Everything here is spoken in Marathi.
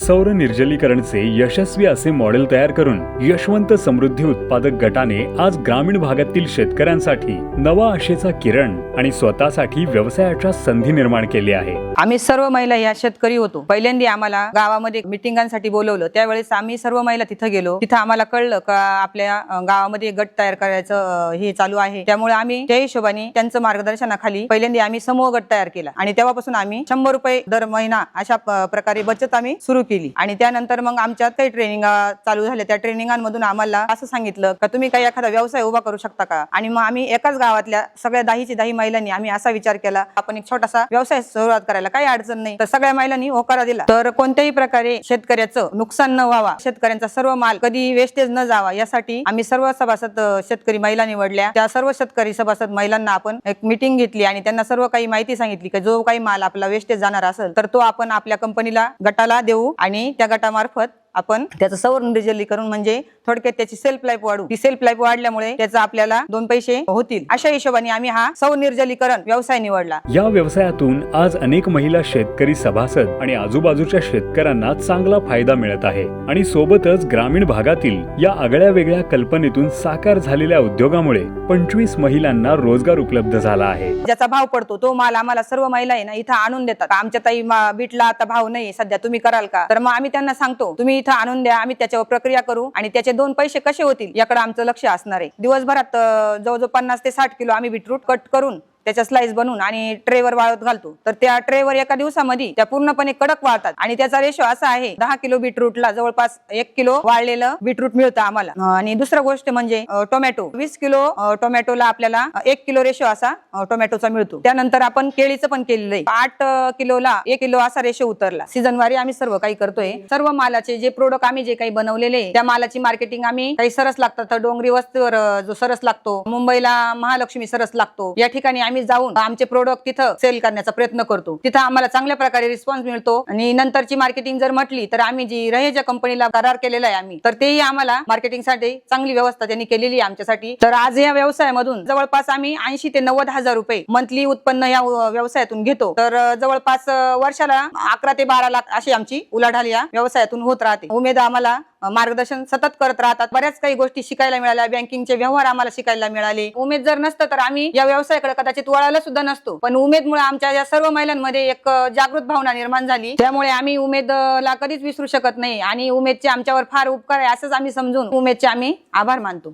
सौर निर्जलीकरणचे यशस्वी असे मॉडेल तयार करून यशवंत समृद्धी उत्पादक गटाने आज ग्रामीण भागातील शेतकऱ्यांसाठी नवा आशेचा किरण आणि स्वतःसाठी व्यवसायाच्या संधी निर्माण केली आहे. आम्ही सर्व महिला या शेतकरी होतो. पहिल्यांदा आम्हाला गावामध्ये मिटिंगांसाठी बोलवलं. त्यावेळेस आम्ही सर्व महिला तिथं गेलो. तिथं आम्हाला कळलं का आपल्या गावामध्ये गट तयार करायचं हे चालू आहे. त्यामुळे आम्ही त्या हिशोबाने त्यांचं मार्गदर्शनाखाली पहिल्यांदा आम्ही समूह गट तयार केला. आणि तेव्हापासून आम्ही शंभर रुपये दर महिना अशा प्रकारे बचत आम्ही सुरू केली. आणि त्यानंतर मग आमच्यात काही ट्रेनिंग चालू झाल्या. त्या ट्रेनिंगांमधून आम्हाला असं सांगितलं का तुम्ही काही एखादा व्यवसाय उभा करू शकता का? आणि मग आम्ही एकाच गावातल्या सगळ्या दहीची दही महिलांनी आम्ही असा विचार केला आपण एक छोटासा व्यवसाय सुरुवात करायला काही अडचण नाही. तर सगळ्या महिलांनी होकारा दिला. तर कोणत्याही प्रकारे शेतकऱ्याचं नुकसान न व्हावा शेतकऱ्यांचा सर्व माल कधी वेस्टेज न जावा यासाठी आम्ही सर्व सभासद शेतकरी महिला निवडल्या. त्या सर्व शेतकरी सभासद महिलांना आपण एक मिटिंग घेतली आणि त्यांना सर्व काही माहिती सांगितली की जो काही माल आपला वेस्टेज जाणार असेल तर तो आपण आपल्या कंपनीला गटाला देऊ. आणि त्या गटामार्फत आपण त्याचं सौर निर्जलीकरण म्हणजे थोडक्यात त्याची सेल्फ लाईफ वाढू. ती सेल्फ लाईफ वाढल्यामुळे त्याचा आपल्याला दोन पैसे होतील. अशा हिशोबाने आम्ही हा सौर निर्जलीकरण व्यवसाय निवडला. या व्यवसायातून आज अनेक महिला शेतकरी सभासद आणि आजूबाजूच्या शेतकऱ्यांना चांगला फायदा मिळत आहे. आणि सोबतच ग्रामीण भागातील या आगळ्या वेगळ्या कल्पनेतून साकार झालेल्या उद्योगामुळे पंचवीस महिलांना रोजगार उपलब्ध झाला आहे. ज्याचा भाव पडतो तो माल आम्हाला सर्व महिला आहे ना इथं आणून देतात. आमच्या ताई बीटला आता भाव नाही सध्या तुम्ही कराल का? तर मग आम्ही त्यांना सांगतो तुम्ही इथं आणून द्या आम्ही त्याच्यावर प्रक्रिया करू. आणि त्याचे दोन पैसे कसे होतील याकडे आमचं लक्ष असणार आहे. दिवसभरात जवळजवळ पन्नास ते साठ किलो आम्ही बीटरूट कट करून त्याच्या स्लाइस बनवून आणि ट्रेवर वाळत घालतो. तर त्या ट्रेवर एका दिवसामध्ये त्या पूर्णपणे कडक वाळतात. आणि त्याचा रेशो असा आहे दहा किलो बीटरूटला जवळपास एक किलो वाळलेलं बीटरूट मिळतं आम्हाला. आणि दुसरं गोष्ट म्हणजे टोमॅटो वीस किलो टोमॅटोला आपल्याला एक किलो रेशो असा टोमॅटोचा मिळतो. त्यानंतर आपण केळीचं पण केलेलं आहे. आठ किलोला एक किलो असा रेशो उतरला. सीझनवारी आम्ही सर्व काही करतोय. सर्व मालाचे जे प्रोडक्ट आम्ही जे काही बनवलेले त्या मालाची मार्केटिंग आम्ही काही सरस लागतात. तर डोंगरी वस्तीवर जो सरस लागतो मुंबईला महालक्ष्मी सरस लागतो. या ठिकाणी आम्ही जाऊन आमचे प्रोडक्ट तिथं सेल करण्याचा प्रयत्न करतो. तिथं आम्हाला चांगल्या प्रकारे रिस्पॉन्स मिळतो. आणि नंतरची मार्केटिंग जर म्हटली तर आम्ही जी रहेजा कंपनीला करार केलेला आहे आम्ही तर तेही आम्हाला मार्केटिंगसाठी चांगली व्यवस्था त्यांनी केलेली आहे आमच्यासाठी. तर आज या व्यवसायामधून जवळपास आम्ही ऐंशी ते नव्वद हजार रुपये मंथली उत्पन्न या व्यवसायातून घेतो. तर जवळपास वर्षाला अकरा ते बारा लाख अशी आमची उलाढाल या व्यवसायातून होत राहते. उमेद आम्हाला मार्गदर्शन सतत करत राहतात. बऱ्याच काही गोष्टी शिकायला मिळाल्या. बँकिंगचे व्यवहार आम्हाला शिकायला मिळाले. उमेद जर नसतं तर आम्ही या व्यवसायाकडे कदाचित वळायला सुद्धा नसतो. पण उमेदमुळे आमच्या या सर्व महिलांमध्ये एक जागृत भावना निर्माण झाली. त्यामुळे आम्ही उमेदला कधीच विसरू शकत नाही. आणि उमेदचे आमच्यावर फार उपकार आहे असंच आम्ही समजून उमेदचे आम्ही आभार मानतो.